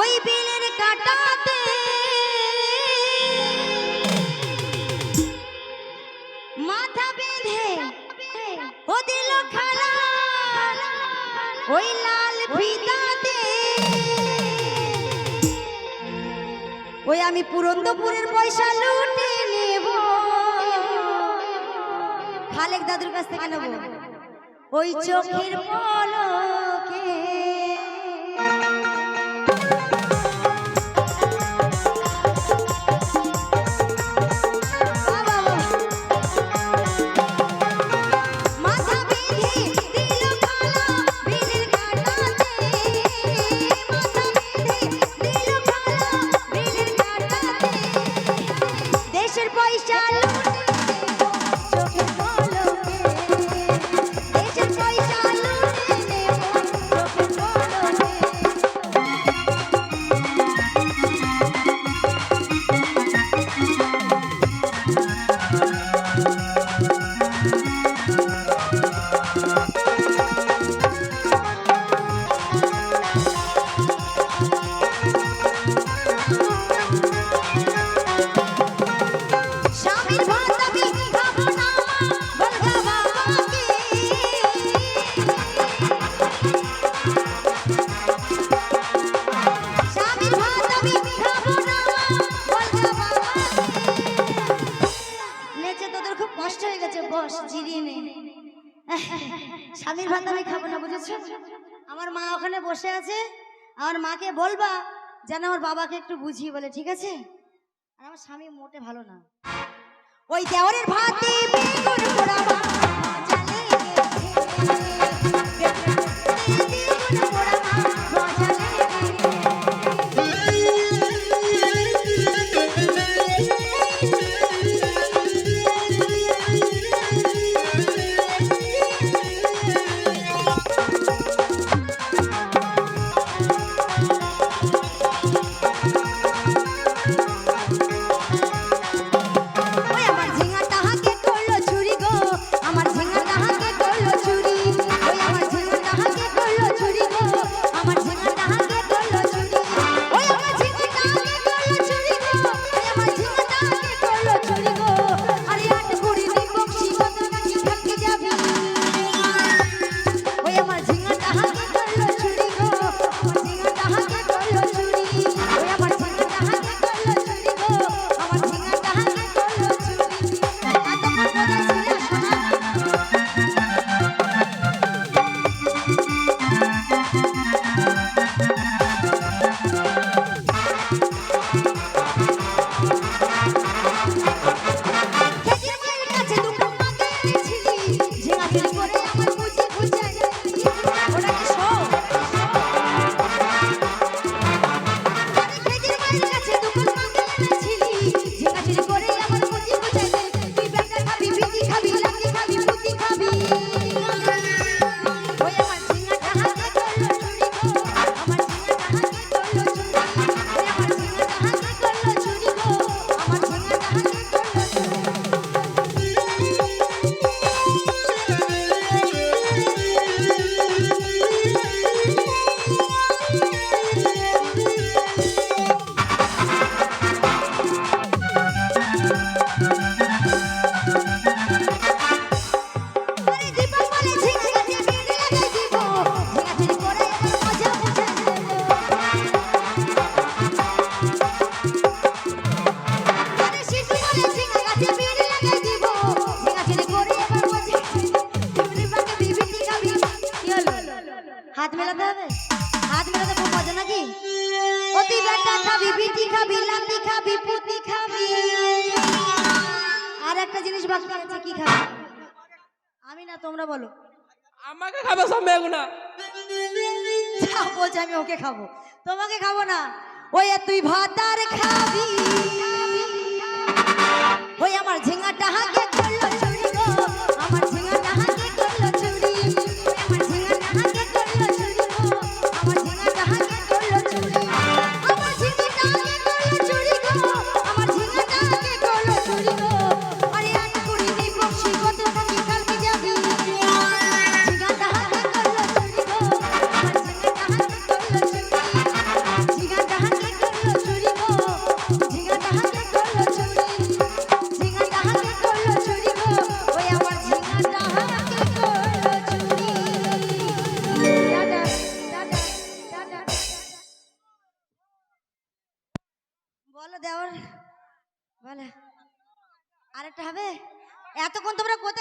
ওই বিলের কাটাতে। মাথা বেঁধে ও দিল খালা। ওই লাল ফিতাতে। ওই আমি পুরন্দপুরের পয়সা লুটে নেব। খালেক দাদুর কাছ থেকে নেব ওই চোখের পলক। মাসের পয়সা স্বামীর ভাত আমি খাব না, বুঝেছ? আমার মা ওখানে বসে আছে। আমার মাকে বলবা, যেন আমার বাবাকে একটু বুঝিয়ে বলে, ঠিক আছে? আর আমার স্বামী মোটে ভালো না। ওই দেওয়ারের ভাত বেগুন পোড়া হাত মেলাতে হবে? হাত মেলাতে খুব মজা নাকি? অতি বেটা খাবি বিটি খাবি লাতি খাবি পুতি খাবি। আর একটা জিনিস বাকি আছে কি খাবি? আমি না তোমরা বলো। আমাকে খাবে সব মেগুনা বলছে আমি ওকে খাব। তোমাকে খাব না। ওই তুই ভাত আর খাব বলো বলে আর আরেকটা হবে? এতক্ষণ তোমরা কোথায়